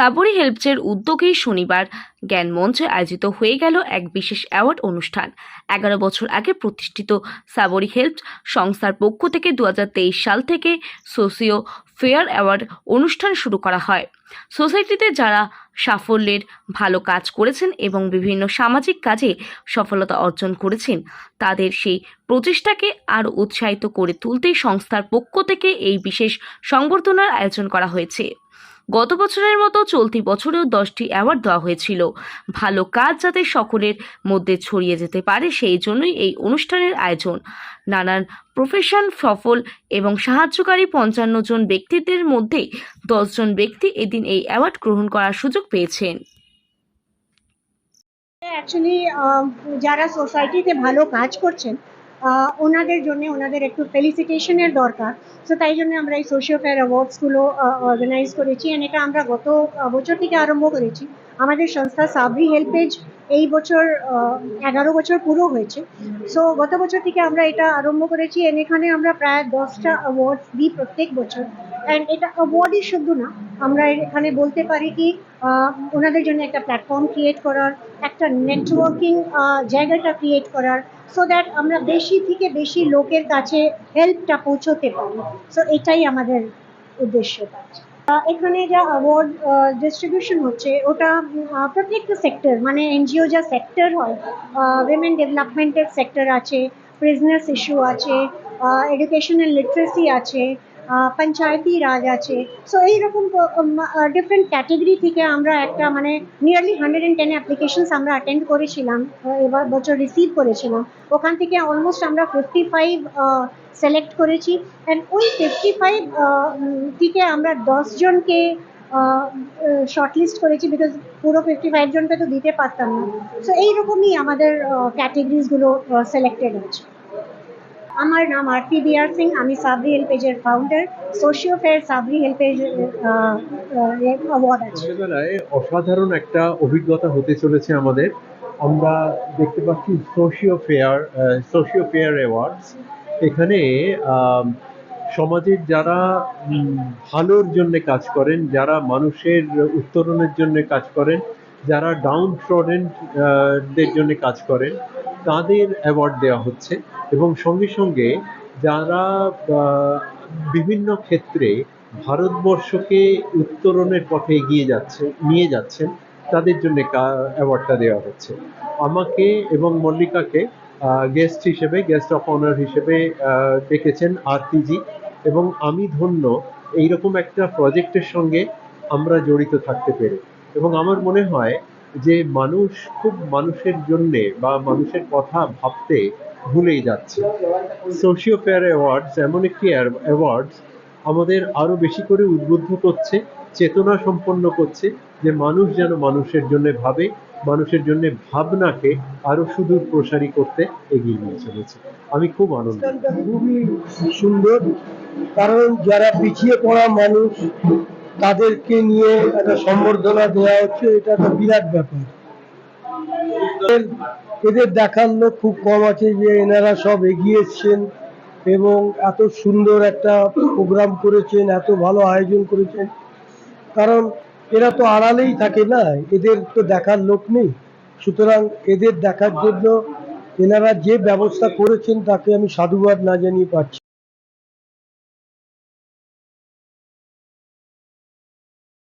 সাবরি হেল্পসের উদ্যোগেই শনিবার জ্ঞান মঞ্চে আয়োজিত হয়ে গেল এক বিশেষ অ্যাওয়ার্ড অনুষ্ঠান। এগারো বছর আগে প্রতিষ্ঠিত সাবরি হেল্পস সংস্থার পক্ষ থেকে দু হাজার তেইশ সাল থেকে সোসিও ফেয়ার অ্যাওয়ার্ড অনুষ্ঠান শুরু করা হয়। সোসাইটিতে যারা সাফল্যের ভালো কাজ করেছেন এবং বিভিন্ন সামাজিক কাজে সফলতা অর্জন করেছেন, তাদের সেই প্রচেষ্টাকে আরও উৎসাহিত করে তুলতে সংস্থার পক্ষ থেকে এই বিশেষ সংবর্ধনার আয়োজন করা হয়েছে। গত বছরের মতো চলতি বছরেও দশটি অ্যাওয়ার্ড দেওয়া হয়েছিল। ভালো কাজ যাতে সকলের মধ্যে ছড়িয়ে যেতে পারে, সেই জন্যই এই অনুষ্ঠানের আয়োজন। নানান প্রফেশন সফল এবং সাহায্যকারী পঞ্চান্ন জন ব্যক্তিদের মধ্যে দশজন ব্যক্তি এদিন এই অ্যাওয়ার্ড গ্রহণ করার সুযোগ পেয়েছেন। অ্যাকচুয়ালি যারা সোসাইটিতে ভালো কাজ করছেন ওনাদের জন্য ওনাদের একটু ফেলিসিটেশনের দরকার। সো তাই জন্য আমরা এই সোশিও ফেয়ার অ্যাওয়ার্ডসগুলো অর্গানাইজ করেছি and এটা আমরা গত বছর থেকে আরম্ভ করেছি। আমাদের সংস্থা সাবরি হেল্পেজ এই বছর এগারো বছর পুরো হয়েছে। সো গত বছর থেকে আমরা এটা আরম্ভ করেছি and এখানে আমরা প্রায় দশটা অ্যাওয়ার্ডস দিই প্রত্যেক বছর। অ্যান্ড এটা অ্যাওয়ার্ডই শুধু না, আমরা এখানে বলতে পারি কি ওনাদের জন্য একটা প্ল্যাটফর্ম ক্রিয়েট করার, একটা নেটওয়ার্কিং জায়গাটা ক্রিয়েট করার সো দ্যাট আমরা বেশি থেকে বেশি লোকের কাছে হেল্পটা পৌঁছতে পারি। সো এটাই আমাদের উদ্দেশ্যটা আহ, এখানে যা অ্যাওয়ার্ড ডিস্ট্রিবিউশন হচ্ছে ওটা প্রত্যেকটা সেক্টর মানে এনজিও যা সেক্টর হয় উইমেন ডেভেলপমেন্টের সেক্টর আছে প্রিজনেস ইস্যু আছে এডুকেশনাল লিটারেসি আছে পঞ্চায়েতি রাজ আছে। সো এইরকম ডিফারেন্ট ক্যাটেগরি থেকে আমরা একটা মানে nearly hundred and ten applications আমরা অ্যাটেন্ড করেছিলাম এবার বছর রিসিভ করেছিলাম। ওখান থেকে অলমোস্ট আমরা ফিফটি ফাইভ সিলেক্ট করেছি। অ্যান্ড ওই ফিফটি ফাইভ থেকে আমরা দশজনকে শর্টলিস্ট করেছি বিকজ পুরো ফিফটি ফাইভ জনকে তো দিতে পারতাম না। সো এইরকমই আমাদের ক্যাটেগরিজগুলো সিলেক্টেড আছে আমার নাম আরতি বিআর সিং, আমি Sabri হেল্পেজের founder socio fair Sabri HelpAge অসাধারণ একটা অভিজ্ঞতা হতে চলেছে আমাদের। আমরা দেখতে পাচ্ছি socio fair socio fair awards এখানে সমাজের যারা ভালোর জন্য কাজ করেন, যারা মানুষের উত্তরণের জন্য কাজ করেন, যারা ডাউন দের জন্য কাজ করেন, তাদের অ্যাওয়ার্ড দেওয়া হচ্ছে। এবং সঙ্গে সঙ্গে যারা বিভিন্ন ক্ষেত্রে ভারতবর্ষকে উত্তরণের পথে এগিয়ে যাচ্ছে, নিয়ে যাচ্ছেন, তাদের জন্য অ্যাওয়ার্ডটা দেওয়া হচ্ছে। আমাকে এবং মল্লিকাকে গেস্ট হিসেবে গেস্ট অফ অনার হিসেবে ডেকেছেন আরতিজি এবং আমি ধন্য এইরকম একটা প্রজেক্টের সঙ্গে আমরা জড়িত থাকতে পেরে। এবং আমার মনে হয় যে মানুষ খুব মানুষের জন্যে বা মানুষের কথা ভাবতে ভুলেই যাচ্ছে। সোশিও ফেয়ার অ্যাওয়ার্ডস এমন একটি অ্যাওয়ার্ডস আমাদের আরও বেশি করে উদ্বুদ্ধ করছে, চেতনা সম্পন্ন করছে যে মানুষ যেন মানুষের জন্য ভাবে, মানুষের জন্য ভাবনাকে আরও সুদূর প্রসারী করতে এগিয়ে নিয়ে চলেছে। আমি খুব আনন্দ খুবই সুন্দর, কারণ যারা পিছিয়ে পড়া মানুষ, তাদেরকে নিয়ে একটা সম্বর্ধনা দেওয়া হচ্ছে, এটা একটা বিরাট ব্যাপার। এদের- দেখার লোক খুব কম আছে যে এনারা সব এগিয়ে এসছেন এবং এত সুন্দর একটা প্রোগ্রাম করেছেন, এত ভালো আয়োজন করেছেন। কারণ এরা তো আড়ালেই থাকে না, এদের তো দেখার লোক নেই। সুতরাং এদের দেখার জন্য এনারা যে ব্যবস্থা করেছেন তাকে আমি সাধুবাদ না জানিয়ে পারছি।